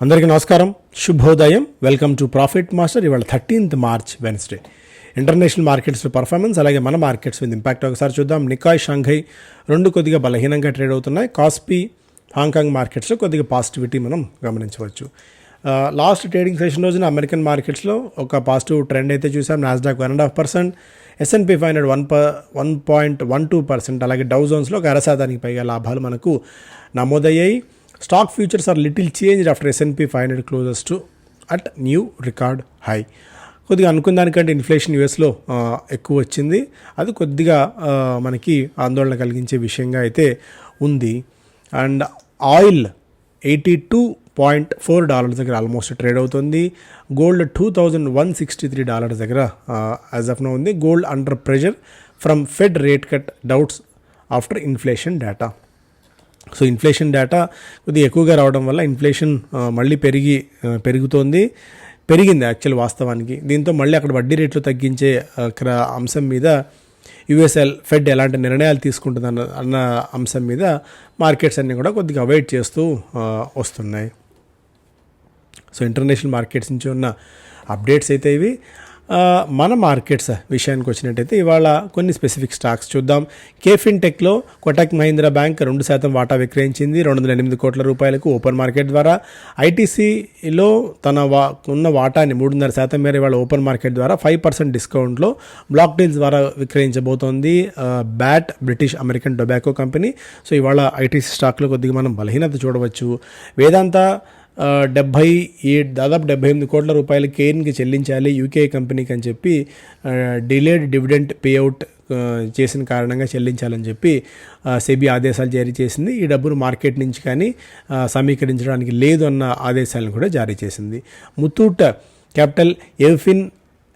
అందరికీ నమస్కారం. శుభోదయం. వెల్కమ్ టు ప్రాఫిట్ మాస్టర్ ఇవాళ థర్టీన్త్ మార్చ్ వెన్స్డే ఇంటర్నేషనల్ మార్కెట్స్లో పర్ఫార్మెన్స్ అలాగే మన మార్కెట్స్ మీద ఇంపాక్ట్ ఒకసారి చూద్దాం. నికాయ్ షాంఘై రెండు కొద్దిగా బలహీనంగా ట్రేడ్ అవుతున్నాయి. కాస్పీ హాంకాంగ్ మార్కెట్స్లో కొద్దిగా పాజిటివిటీ మనం గమనించవచ్చు. లాస్ట్ ట్రేడింగ్ సెషన్ రోజున అమెరికన్ మార్కెట్స్లో ఒక పాజిటివ్ ట్రెండ్ అయితే చూసాం. Nasdaq one and half percent S and P five hundred one ప one point one two percent అలాగే డౌ జోన్స్లో ఒక అరశాతానికి పైగా లాభాలు మనకు నమోదయ్యాయి. Stock futures are little change after S and P five hundred closes to at new record high కొద్దిగా అనుకున్న దానికంటే ఇన్ఫ్లేషన్ యూఎస్లో ఎక్కువ వచ్చింది. అది కొద్దిగా మనకి ఆందోళన కలిగించే విషయంగా అయితే ఉంది. And oil eighty two point four dollars దగ్గర ఆల్మోస్ట్ ట్రేడ్ అవుతుంది. Gold two thousand one sixty three dollars దగ్గర యాజ్ ఆఫ్ నో ఉంది. Gold under pressure from Fed rate cut doubts after inflation data so inflation data కొద్దిగా ఎక్కువగా రావడం వల్ల inflation మళ్ళీ పెరిగి పెరుగుతోంది. పెరిగింది యాక్చువల్ వాస్తవానికి. దీంతో మళ్ళీ అక్కడ వడ్డీ రేట్లు తగ్గించే అంశం మీద యుఎస్ఎల్ ఫెడ్ ఎలాంటి నిర్ణయాలు తీసుకుంటుంది అన్న అన్న అంశం మీద మార్కెట్స్ అన్నీ కూడా కొద్దిగా అవాయిడ్ చేస్తూ వస్తున్నాయి. సో ఇంటర్నేషనల్ మార్కెట్స్ నుంచి ఉన్న అప్డేట్స్ అయితే ఇవి. మన మార్కెట్స్ విషయానికి వచ్చినట్టయితే ఇవాళ కొన్ని స్పెసిఫిక్ స్టాక్స్ చూద్దాం. కేఫిన్ టెక్లో కొటక్ మహీంద్రా బ్యాంక్ రెండు శాతం వాటా విక్రయించింది రెండు వందల ఎనిమిది కోట్ల రూపాయలకు ఓపెన్ మార్కెట్ ద్వారా. ఐటీసీలో తన వా ఉన్న వాటాని మూడున్నర శాతం మేర ఇవాళ ఓపెన్ మార్కెట్ ద్వారా ఫైవ్ పర్సెంట్ డిస్కౌంట్లో బ్లాక్ డీల్స్ ద్వారా విక్రయించబోతోంది BAT British American Tobacco company. So ఇవాళ ఐటీసీ స్టాక్లో కొద్దిగా మనం బలహీనత చూడవచ్చు. వేదాంత డెబ్భై ఏ దాదాపు డెబ్బై ఎనిమిది కోట్ల రూపాయలు కేన్కి చెల్లించాలి యూకే కంపెనీకి అని చెప్పి డిలేడ్ డివిడెంట్ పేఅవుట్ చేసిన కారణంగా చెల్లించాలని చెప్పి సెబీ ఆదేశాలు జారీ చేసింది. ఈ డబ్బును మార్కెట్ నుంచి కానీ సమీకరించడానికి లేదు అన్న ఆదేశాలను కూడా జారీ చేసింది. Muthoot capital Evfin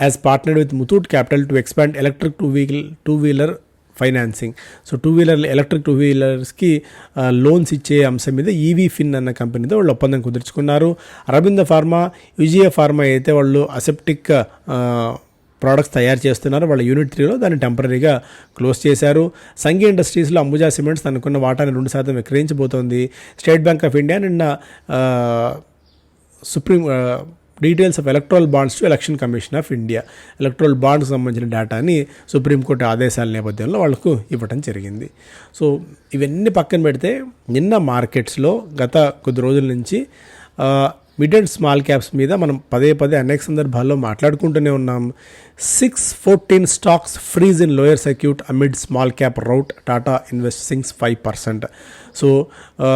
has partnered with Muthoot capital to expand electric two wheel two wheeler financing so two wheeler electric two వీలర్స్కి loans ఇచ్చే అంశం మీద ఈవీ ఫిన్ అన్న కంపెనీతో వాళ్ళు ఒప్పందం కుదుర్చుకున్నారు. అరవింద ఫార్మా యుజిఏ ఫార్మా అయితే వాళ్ళు అసెప్టిక్ ప్రోడక్ట్స్ తయారు చేస్తున్నారు వాళ్ళ యూనిట్ త్రీలో దాన్ని టెంపరీగా క్లోజ్ చేశారు. సంఘీ ఇండస్ట్రీస్లో అంబుజా సిమెంట్స్ తనకున్న వాటాని రెండు శాతం విక్రయించబోతోంది. స్టేట్ బ్యాంక్ ఆఫ్ ఇండియా నిన్న Supreme details of electoral bonds to Election Commission of India electoral bonds సంబంధించిన డేటాని సుప్రీంకోర్టు ఆదేశాల నేపథ్యంలో వాళ్ళకు ఇవ్వటం జరిగింది. సో ఇవన్నీ పక్కన పెడితే నిన్న మార్కెట్స్లో గత కొద్ది రోజుల నుంచి మిడ్ అండ్ స్మాల్ క్యాప్స్ మీద మనం పదే పదే అనేక సందర్భాల్లో మాట్లాడుకుంటూనే ఉన్నాం. Six fourteen stocks freeze in lower circuit amid small cap rout Tata investments five percent so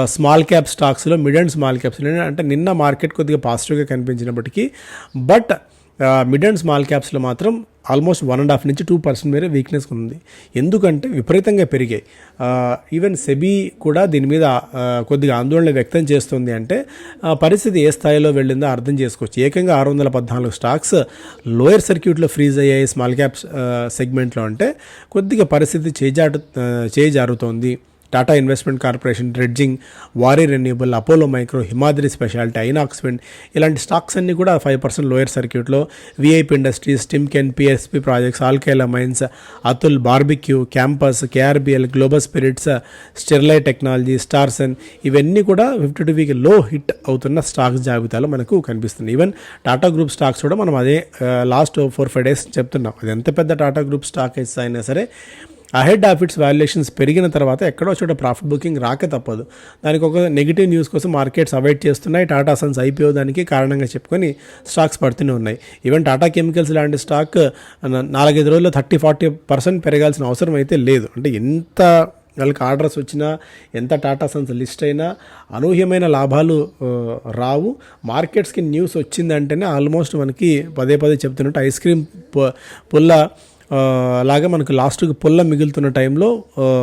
small cap స్టాక్స్లో మిడ్ అండ్ స్మాల్ క్యాప్స్ అంటే నిన్న మార్కెట్ కొద్దిగా పాజిటివ్గా కనిపించినప్పటికీ బట్ మిడ్ అండ్ స్మాల్ క్యాప్స్లో మాత్రం ఆల్మోస్ట్ వన్ అండ్ హాఫ్ నుంచి two percent మేరే వీక్నెస్ ఉంది. ఎందుకంటే విపరీతంగా పెరిగాయి. ఈవెన్ సెబీ కూడా దీని మీద కొద్దిగా ఆందోళన వ్యక్తం చేస్తుంది అంటే పరిస్థితి ఏ స్థాయిలో వెళ్ళిందో అర్థం చేసుకోవచ్చు. ఏకంగా ఆరు వందల పద్నాలుగు స్టాక్స్ లోయర్ సర్క్యూట్లో ఫ్రీజ్ అయ్యాయి స్మాల్ క్యాప్స్ సెగ్మెంట్లో అంటే కొద్దిగా పరిస్థితి చేజాటు చేజారుతోంది. Tata investment corporation dredging Waaree renewable Apollo micro Himadri speciality Inox wind ఇలాంటి స్టాక్స్ అన్ని కూడా ఫైవ్ పర్సెంట్ లోయర్ సర్క్యూట్లో VIP industries Timken PSP projects ఆల్కేలా mines Atul barbeque campus KRBL global spirits Sterlite technology స్టార్సన్ ఇవన్నీ కూడా ఫిఫ్టీ టూ వీక్లో hit అవుతున్న stocks జాబితాలో మనకు కనిపిస్తుంది ఈవెన్ టాటా గ్రూప్ స్టాక్స్ కూడా మనం అదే లాస్ట్ ఫోర్ ఫైవ్ డేస్ చెప్తున్నాం. అది ఎంత పెద్ద టాటా గ్రూప్ స్టాక్ అయినా సరే అహెడ్ ఆఫ్ ఇట్స్ వాల్యుయేషన్స్ పెరిగిన తర్వాత ఎక్కడో చోట ప్రాఫిట్ బుకింగ్ రాక తప్పదు. దానికి ఒక నెగిటివ్ న్యూస్ కోసం మార్కెట్స్ అవాయిడ్ చేస్తున్నాయి. టాటా సన్స్ ఐపీఓ దానికి కారణంగా చెప్పుకొని స్టాక్స్ పడుతూనే ఉన్నాయి. ఈవెన్ టాటా కెమికల్స్ లాంటి స్టాక్ నాలుగైదు రోజుల్లో థర్టీ ఫార్టీ పర్సెంట్ పెరగాల్సిన అవసరం అయితే లేదు. అంటే ఎంత వాళ్ళకి ఆర్డర్స్ వచ్చినా ఎంత టాటా సన్స్ లిస్ట్ అయినా అనూహ్యమైన లాభాలు రావు. మార్కెట్స్కి న్యూస్ వచ్చిందంటేనే ఆల్మోస్ట్ మనకి పదే పదే చెప్తున్నట్టు ఐస్ క్రీమ్ పుల్ల అలాగే మనకు లాస్ట్కి పుల్ల మిగులుతున్న టైంలో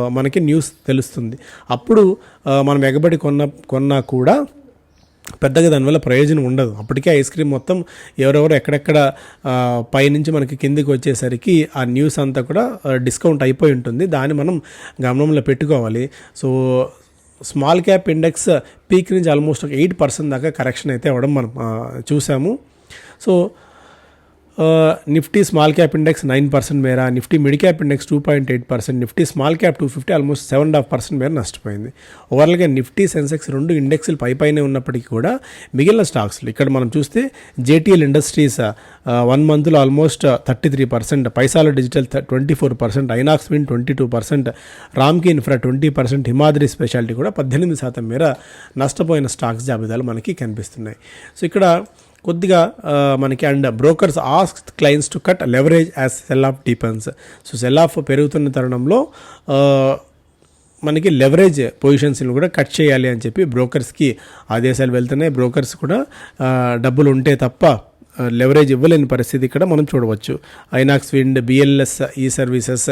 మనకి న్యూస్ తెలుస్తుంది. అప్పుడు మనం ఎగబడి కొన్న కొన్నా కూడా పెద్దగా దానివల్ల ప్రయోజనం ఉండదు. అప్పటికే ఐస్ క్రీమ్ మొత్తం ఎవరెవరు ఎక్కడెక్కడ పైనుంచి మనకి కిందికి వచ్చేసరికి ఆ న్యూస్ అంతా కూడా డిస్కౌంట్ అయిపోయి ఉంటుంది. దాన్ని మనం గమనంలో పెట్టుకోవాలి. So small cap index peak నుంచి ఆల్మోస్ట్ ఒక ఎయిట్ పర్సెంట్ దాకా కరెక్షన్ అయితే అవ్వడం మనం చూసాము. So Nifty small cap index nine percent మేర Nifty mid cap index two point eight percent Nifty small cap two fifty almost seven and half percent మేర నష్టపోయింది. ఓవరాల్గా నిఫ్టీ సెన్సెక్స్ రెండు ఇండెక్స్లు పై పైనే ఉన్నప్పటికీ కూడా మిగిలిన స్టాక్స్లు ఇక్కడ మనం చూస్తే జేటీఎల్ ఇండస్ట్రీస్ వన్ మంత్లో almost thirty three percent Paisalo digital twenty four percent Inox wind twenty two percent Ramky infra twenty percent Himadri speciality కూడా పద్దెనిమిది శాతం మేర నష్టపోయిన స్టాక్స్ జాబితాలు మనకి కనిపిస్తున్నాయి. సో ఇక్కడ కొద్దిగా మనకి and brokers ask clients to cut leverage as sell off deepens so sell off పెరుగుతున్న తరుణంలో మనకి లెవరేజ్ పొజిషన్స్ని కూడా కట్ చేయాలి అని చెప్పి బ్రోకర్స్కి ఆదేశాలు వెళ్తున్నాయి. బ్రోకర్స్ కూడా డబ్బులు ఉంటే తప్ప లెవరేజ్ ఇవ్వలేని పరిస్థితి ఇక్కడ మనం చూడవచ్చు. Inox wind BLS e services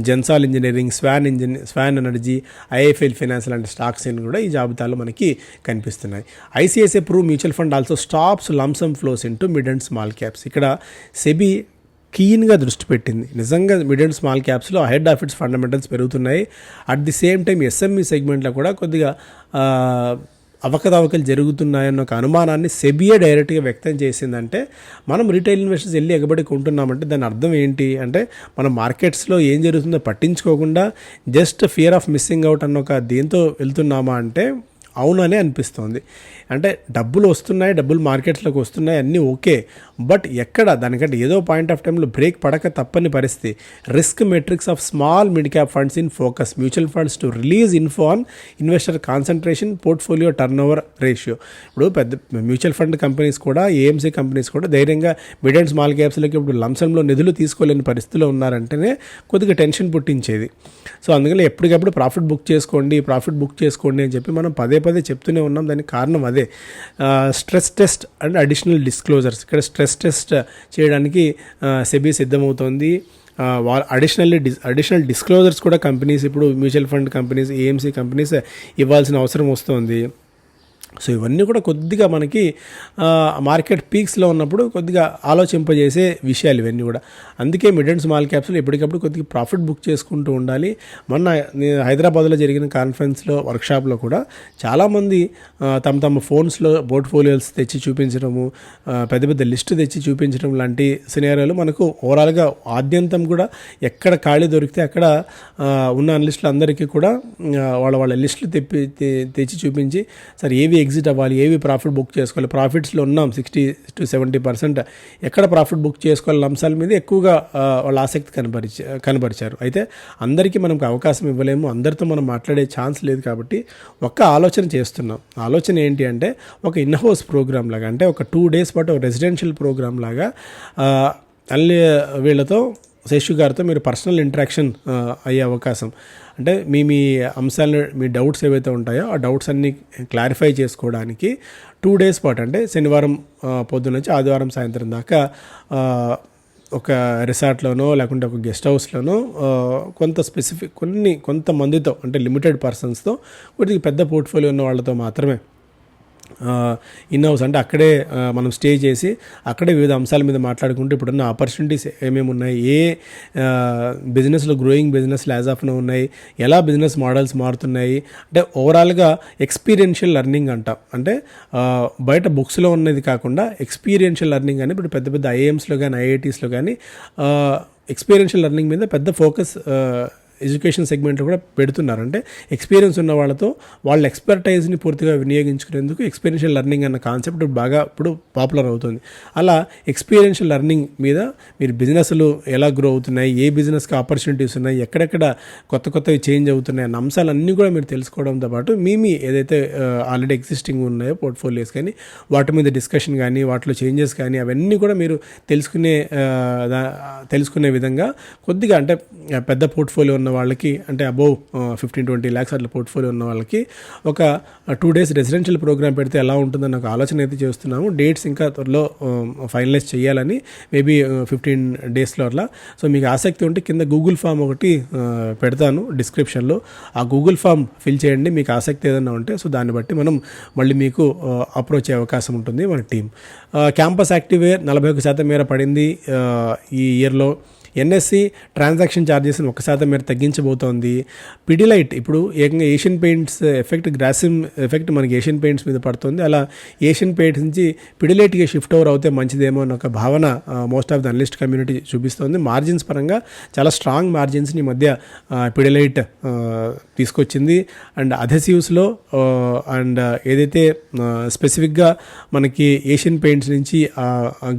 Gensol engineering Swan engine Swan energy IIFL finance లాంటి స్టాక్స్ కూడా ఈ జాబితాలో మనకి కనిపిస్తున్నాయి. ICICI pru mutual fund also stops lumpsum flows into mid and small caps. ఇక్కడ సెబీ కీన్గా దృష్టి పెట్టింది. నిజంగా మిడ్ అండ్ స్మాల్ క్యాప్స్లో హెడ్ ఆఫ్ ఇట్స్ ఫండమెంటల్స్ పెరుగుతున్నాయి. At the same time SME సెగ్మెంట్లో కూడా కొద్దిగా అవకతవకలు జరుగుతున్నాయన్న ఒక అనుమానాన్ని సెబియే డైరెక్ట్గా వ్యక్తం చేసిందంటే మనం రీటైల్ ఇన్వెస్టర్స్ వెళ్ళి ఎగబడి కొంటున్నామంటే దాని అర్థం ఏంటి? అంటే మనం మార్కెట్స్లో ఏం జరుగుతుందో పట్టించుకోకుండా just fear of missing out అన్న ఒక దీంతో వెళ్తున్నామా అంటే అవుననే అనిపిస్తోంది. అంటే డబ్బులు వస్తున్నాయి డబ్బులు మార్కెట్లోకి వస్తున్నాయి అన్నీ ఓకే. బట్ ఎక్కడ? దానికంటే ఏదో పాయింట్ ఆఫ్ టైంలో బ్రేక్ పడక తప్పని పరిస్థితి. Risk metrics of small mid cap funds in focus. Mutual funds to release info on investor concentration portfolio turnover ratio. ఇప్పుడు పెద్ద మ్యూచువల్ ఫండ్ కంపెనీస్ కూడా ఏఎంసీ కంపెనీస్ కూడా ధైర్యంగా మిడ్ అండ్ స్మాల్ క్యాప్స్లోకి ఇప్పుడు లంసంలో నిధులు తీసుకోలేని పరిస్థితిలో ఉన్నారంటేనే కొద్దిగా టెన్షన్ పుట్టించేది. సో అందుకని ఎప్పటికప్పుడు ప్రాఫిట్ బుక్ చేసుకోండి ప్రాఫిట్ బుక్ చేసుకోండి అని చెప్పి మనం పదే పదే చెప్తూనే ఉన్నాం. దానికి కారణం అదే. Stress test and additional disclosures. ఇక్కడ స్ట్రెస్ టెస్ట్ చేయడానికి సెబీ సిద్ధమవుతోంది. వాళ్ళు అడిషనల్లీ డిస్ అడిషనల్ డిస్క్లోజర్స్ కూడా కంపెనీస్ ఇప్పుడు mutual fund companies AMC companies ఇవ్వాల్సిన అవసరం వస్తుంది. సో ఇవన్నీ కూడా కొద్దిగా మనకి మార్కెట్ పీక్స్లో ఉన్నప్పుడు కొద్దిగా ఆలోచింపజేసే విషయాలు ఇవన్నీ కూడా. అందుకే మిడ్ అండ్ స్మాల్ క్యాప్స్లో ఎప్పటికప్పుడు కొద్దిగా ప్రాఫిట్ బుక్ చేసుకుంటూ ఉండాలి. మొన్న హైదరాబాద్లో జరిగిన కాన్ఫరెన్స్లో వర్క్షాప్లో కూడా చాలామంది తమ తమ ఫోన్స్లో పోర్ట్ఫోలియోస్ తెచ్చి చూపించడము పెద్ద పెద్ద లిస్ట్ తెచ్చి చూపించడం లాంటి సినేరియోలు మనకు ఓవరాల్గా ఆద్యంతం కూడా ఎక్కడ ఖాళీ దొరికితే అక్కడ ఉన్న అనలిస్టులు అందరికీ కూడా వాళ్ళ వాళ్ళ లిస్టులు తెప్పి తె- తెచ్చి చూపించి సరే ఏవి ఎగ్జిట్ అవ్వాలి ఏవి ప్రాఫిట్ బుక్ చేసుకోవాలి. ప్రాఫిట్స్లో ఉన్నాం సిక్స్టీ టు సెవెంటీ పర్సెంట్. ఎక్కడ ప్రాఫిట్ బుక్ చేసుకోవాలి అంశాల మీద ఎక్కువగా వాళ్ళు వాళ్ళ ఆసక్తి కనపరిచ కనపరిచారు. అయితే అందరికీ మనకు అవకాశం ఇవ్వలేము. అందరితో మనం మాట్లాడే ఛాన్స్ లేదు కాబట్టి ఒక్క ఆలోచన చేస్తున్నాం. ఆలోచన ఏంటి అంటే ఒక ఇన్హౌస్ ప్రోగ్రామ్ లాగా అంటే ఒక టూ డేస్ పాటు ఒక రెసిడెన్షియల్ ప్రోగ్రామ్ లాగా ఆ, అల్లి వీళ్ళతో శేషు గారితో మీరు పర్సనల్ ఇంటరాక్షన్ అయ్యే అవకాశం. అంటే మీ మీ అంశాలను మీ డౌట్స్ ఏవైతే ఉంటాయో ఆ డౌట్స్ అన్ని క్లారిఫై చేసుకోవడానికి టూ డేస్ పాటు అంటే శనివారం పొద్దున పొద్దున్న నుంచి ఆదివారం సాయంత్రం దాకా ఒక రిసార్ట్లోనో లేకుంటే ఒక గెస్ట్ హౌస్లోనో కొంత స్పెసిఫిక్ కొన్ని కొంతమందితో అంటే లిమిటెడ్ పర్సన్స్తో కొద్దిగా పెద్ద పోర్ట్ఫోలియో ఉన్న వాళ్ళతో మాత్రమే ఇన్ హౌస్ అంటే అక్కడే మనం స్టే చేసి అక్కడే వివిధ అంశాల మీద మాట్లాడుకుంటూ ఇప్పుడున్న ఆపర్చునిటీస్ ఏమేమి ఉన్నాయి ఏ బిజినెస్లో గ్రోయింగ్ బిజినెస్లు యాజ్ ఆఫ్ నో ఉన్నాయి ఎలా బిజినెస్ మోడల్స్ మారుతున్నాయి అంటే ఓవరాల్గా ఎక్స్పీరియన్షియల్ లెర్నింగ్ అంటాం. అంటే బయట బుక్స్లో ఉన్నది కాకుండా ఎక్స్పీరియన్షియల్ లెర్నింగ్ అని ఇప్పుడు పెద్ద పెద్ద ఐఏఎమ్స్లో కానీ ఐఐటీస్లో కానీ ఎక్స్పీరియన్షియల్ లెర్నింగ్ మీద పెద్ద ఫోకస్ ఎడ్యుకేషన్ సెగ్మెంట్లో కూడా పెడుతున్నారు. అంటే ఎక్స్పీరియన్స్ ఉన్న వాళ్ళతో వాళ్ళ ఎక్స్పర్టైజ్ని పూర్తిగా వినియోగించుకునేందుకు ఎక్స్పీరియన్షియల్ లెర్నింగ్ అన్న కాన్సెప్ట్ బాగా ఇప్పుడు పాపులర్ అవుతుంది. అలా ఎక్స్పీరియన్షియల్ లెర్నింగ్ మీద మీరు బిజినెస్లు ఎలా గ్రో అవుతున్నాయి ఏ బిజినెస్కి ఆపర్చునిటీస్ ఉన్నాయి ఎక్కడెక్కడ కొత్త కొత్తవి చేంజ్ అవుతున్నాయి అన్న అంశాలన్నీ కూడా మీరు తెలుసుకోవడంతో పాటు మీ మీ ఏదైతే ఆల్రెడీ ఎగ్జిస్టింగ్ ఉన్నాయో పోర్ట్ఫోలియోస్ కానీ వాటి మీద డిస్కషన్ కానీ వాటిలో చేంజెస్ కానీ అవన్నీ కూడా మీరు తెలుసుకునే దా- తెలుసుకునే విధంగా కొద్దిగా అంటే పెద్ద పోర్ట్ఫోలియో ఉన్న వాళ్ళకి అంటే అబోవ్ ఫిఫ్టీన్ ట్వంటీ ల్యాక్స్ అట్లా పోర్ట్ఫోలియో ఉన్న వాళ్ళకి ఒక టూ డేస్ రెసిడెన్షియల్ ప్రోగ్రామ్ పెడితే ఎలా ఉంటుందని ఒక ఆలోచన అయితే చేస్తున్నాము. డేట్స్ ఇంకా త్వరలో ఫైనలైజ్ చేయాలని మేబీ ఫిఫ్టీన్ డేస్లో అట్లా. సో మీకు ఆసక్తి ఉంటే కింద గూగుల్ ఫామ్ ఒకటి పెడతాను డిస్క్రిప్షన్లో ఆ గూగుల్ ఫామ్ ఫిల్ చేయండి మీకు ఆసక్తి ఏదైనా ఉంటే. సో దాన్ని బట్టి మనం మళ్ళీ మీకు అప్రోచ్ అయ్యే అవకాశం ఉంటుంది మన టీం క్యాంపస్ యాక్టివేర్ నలభై ఒక శాతం మేర పడింది ఈ ఇయర్లో ఎన్ఎస్సి ట్రాన్సాక్షన్ ఛార్జెస్ని ఒక శాతం మేర తగ్గించబోతోంది. పిడిలైట్ ఇప్పుడు ఏకంగా Asian paints effect Grasim effect మనకి ఏషియన్ పెయింట్స్ మీద పడుతుంది. అలా ఏషియన్ పెయింట్స్ నుంచి పిడిలైట్కి షిఫ్ట్ ఓవర్ అవుతే మంచిదేమో అన్న ఒక భావన most of the analyst community చూపిస్తోంది. మార్జిన్స్ పరంగా చాలా స్ట్రాంగ్ మార్జిన్స్ని ఈ మధ్య పిడిలైట్ తీసుకొచ్చింది. అండ్ అధెసివ్స్లో అండ్ ఏదైతే స్పెసిఫిక్గా మనకి ఏషియన్ పెయింట్స్ నుంచి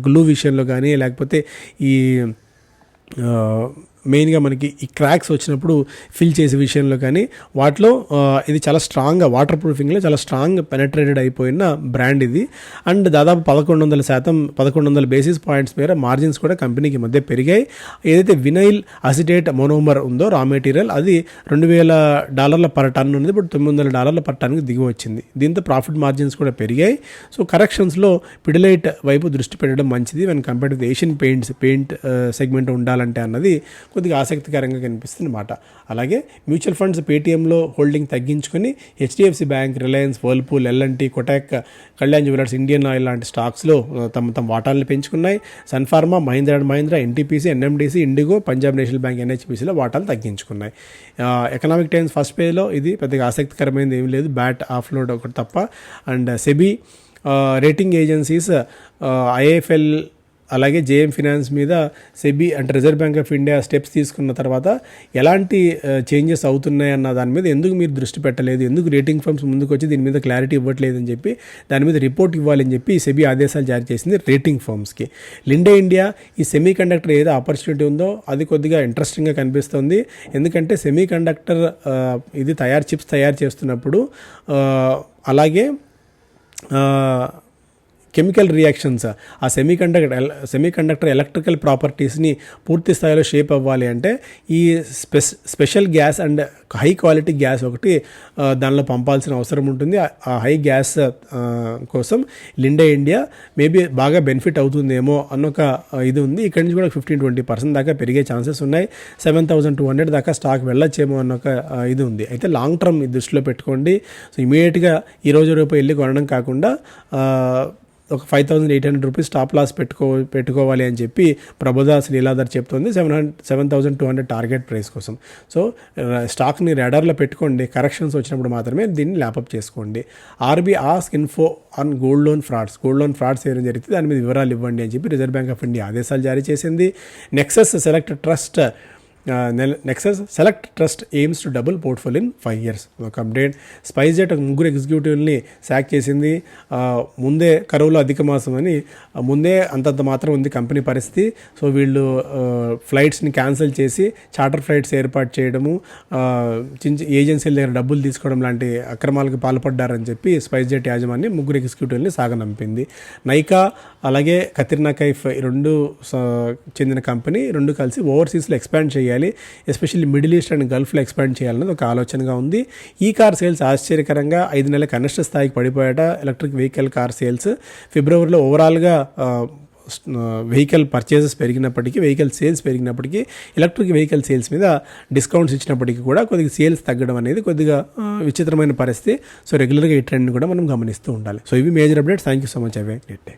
గ్లూ విషయంలో కానీ లేకపోతే ఈ 呃。మెయిన్గా మనకి ఈ క్రాక్స్ వచ్చినప్పుడు ఫిల్ చేసే విషయంలో కానీ వాటిలో ఇది చాలా స్ట్రాంగ్గా వాటర్ ప్రూఫింగ్లో చాలా స్ట్రాంగ్ పెనట్రేటెడ్ అయిపోయిన బ్రాండ్ ఇది. అండ్ దాదాపు పదకొండు వందల శాతం పదకొండు వందల బేసిస్ పాయింట్స్ మేర మార్జిన్స్ కూడా కంపెనీకి మధ్య పెరిగాయి. ఏదైతే వినైల్ అసిటేట్ మోనోమర్ ఉందో రా మెటీరియల్ అది రెండు వేల డాలర్ల పర్ టన్ ఉన్నది ఇప్పుడు తొమ్మిది వందల డాలర్ల పర్ టన్కి దిగి వచ్చింది. దీంతో ప్రాఫిట్ మార్జిన్స్ కూడా పెరిగాయి. సో కరెక్షన్స్లో పిడిలైట్ వైపు దృష్టి పెట్టడం మంచిది. When compare to Asian paints paint segment ఉండాలంటే అన్నది కొద్దిగా ఆసక్తికరంగా కనిపిస్తుంది మాట. అలాగే మ్యూచువల్ ఫండ్స్ పేటీఎంలో హోల్డింగ్ తగ్గించుకొని HDFC bank Reliance Whirlpool L and T Kotak Kalyan jewellers Indian oil లాంటి స్టాక్స్లో తమ తమ వాటాలను పెంచుకున్నాయి. Sun Pharma Mahindra and Mahindra NTPC NMDC IndiGo Punjab National bank ఎన్హెచ్పిసిలో వాటాలు తగ్గించుకున్నాయి. ఎకనామిక్ టైమ్స్ ఫస్ట్ పేజ్లో ఇది పెద్దగా ఆసక్తికరమైనది ఏమీ లేదు. బ్యాట్ ఆఫ్లోడ్ ఒకటి తప్ప. And SEBI rating agencies IIFL అలాగే జేఎం ఫినాన్స్ మీద సెబీ అంటే Reserve Bank of India steps తీసుకున్న తర్వాత ఎలాంటి చేంజెస్ అవుతున్నాయి అన్న దాని మీద ఎందుకు మీరు దృష్టి పెట్టలేదు? ఎందుకు రేటింగ్ ఫర్మ్స్ ముందుకు వచ్చి దీని మీద క్లారిటీ ఇవ్వట్లేదు అని చెప్పి దాని మీద రిపోర్ట్ ఇవ్వాలని చెప్పి సెబీ ఆదేశాలు జారీ చేసింది రేటింగ్ ఫర్మ్స్కి. లిండే ఇండియా ఈ సెమీ కండక్టర్ ఏదో ఆపర్చునిటీ ఉందో అది కొద్దిగా ఇంట్రెస్టింగ్గా కనిపిస్తుంది. ఎందుకంటే సెమీ కండక్టర్ ఇది తయారు చిప్స్ తయారు చేస్తున్నప్పుడు అలాగే కెమికల్ రియాక్షన్స్ ఆ semiconductor semiconductor electrical ప్రాపర్టీస్ని పూర్తి స్థాయిలో షేప్ అవ్వాలి అంటే ఈ spice special gas and high quality gas ఒకటి దానిలో పంపాల్సిన అవసరం ఉంటుంది. ఆ- హై గ్యాస్ కోసం లిండే ఇండియా మేబీ బాగా బెనిఫిట్ అవుతుందేమో అన్న ఒక ఇది ఉంది. ఇక్కడి నుంచి కూడా ఫిఫ్టీన్ ట్వంటీ పర్సెంట్ దాకా పెరిగే ఛాన్సెస్ ఉన్నాయి. సెవెన్ థౌసండ్ టూ హండ్రెడ్ దాకా స్టాక్ వెళ్ళొచ్చేమో అన్న ఒక ఇది ఉంది. అయితే లాంగ్ టర్మ్ దృష్టిలో పెట్టుకోండి. సో ఇమీడియట్గా ఈ రోజు రేపు వెళ్ళి కొనడం కాకుండా ఒక five thousand eight hundred rupees stop loss పెట్టుకో పెట్టుకోవాలి అని చెప్పి ప్రభుదాస్ లీలాధర్ చెప్తుంది. Seven hundred seven thousand two hundred target price కోసం. సో స్టాక్ని రెడర్లో పెట్టుకోండి. కరెక్షన్స్ వచ్చినప్పుడు మాత్రమే దీన్ని ల్యాపప్ చేసుకోండి. RBI ask info on gold loan frauds gold loan frauds ఏమైనా జరిగితే దాని మీద వివరాలు ఇవ్వండి అని చెప్పి రిజర్వ్ బ్యాంక్ ఆఫ్ ఇండియా ఆదేశాలు జారీ చేసింది. Nexus select trust Nexus select trust aims to double portfolio in five years ఒక అప్డేట్ స్పైస్ జెట్ ముగ్గురు ఎగ్జిక్యూటివ్ని శాక్ చేసింది. ముందే కరువులో అధిక మాసం అని ముందే అంతంత మాత్రం ఉంది కంపెనీ పరిస్థితి. సో వీళ్ళు ఫ్లైట్స్ని క్యాన్సిల్ చేసి చార్టర్ ఫ్లైట్స్ ఏర్పాటు చేయడము చిన్న ఏజెన్సీల దగ్గర డబ్బులు తీసుకోవడం లాంటి అక్రమాలకు పాల్పడ్డారని చెప్పి స్పైస్ జెట్ యాజమాన్యం ముగ్గురు ఎగ్జిక్యూటివ్ని సాగనంపింది. నైకా అలాగే కతిర్నా కైఫ్ రెండు స- చెందిన కంపెనీ రెండు కలిసి ఓవర్సీస్లో ఎక్స్పాండ్ చేయాలి. ఎస్పెషల్లీ మిడిల్ ఈస్ట్ అండ్ గల్ఫ్లో ఎక్స్పాండ్ చేయాలన్నది ఒక ఆలోచనగా ఉంది. ఈ కార్ సేల్స్ ఆశ్చర్యకరంగా ఐదు నెలల కనిష్ట స్థాయికి పడిపోయాట. ఎలక్ట్రిక్ వెహికల్ కార్ సేల్స్ ఫిబ్రవరిలో ఓవరాల్గా వెహికల్ పర్చేసెస్ పెరిగినప్పటికీ వెహికల్ సేల్స్ పెరిగినప్పటికీ ఎలక్ట్రిక్ వెహికల్ సేల్స్ మీద డిస్కౌంట్స్ ఇచ్చినప్పటికీ కూడా కొద్దిగా సేల్స్ తగ్గడం అనేది కొద్దిగా విచిత్రమైన పరిస్థితి. సో రెగ్యులర్గా ఈ ట్రెండ్ కూడా మనం గమనిస్తూ ఉండాలి. సో ఇవి major updates thank you so much away net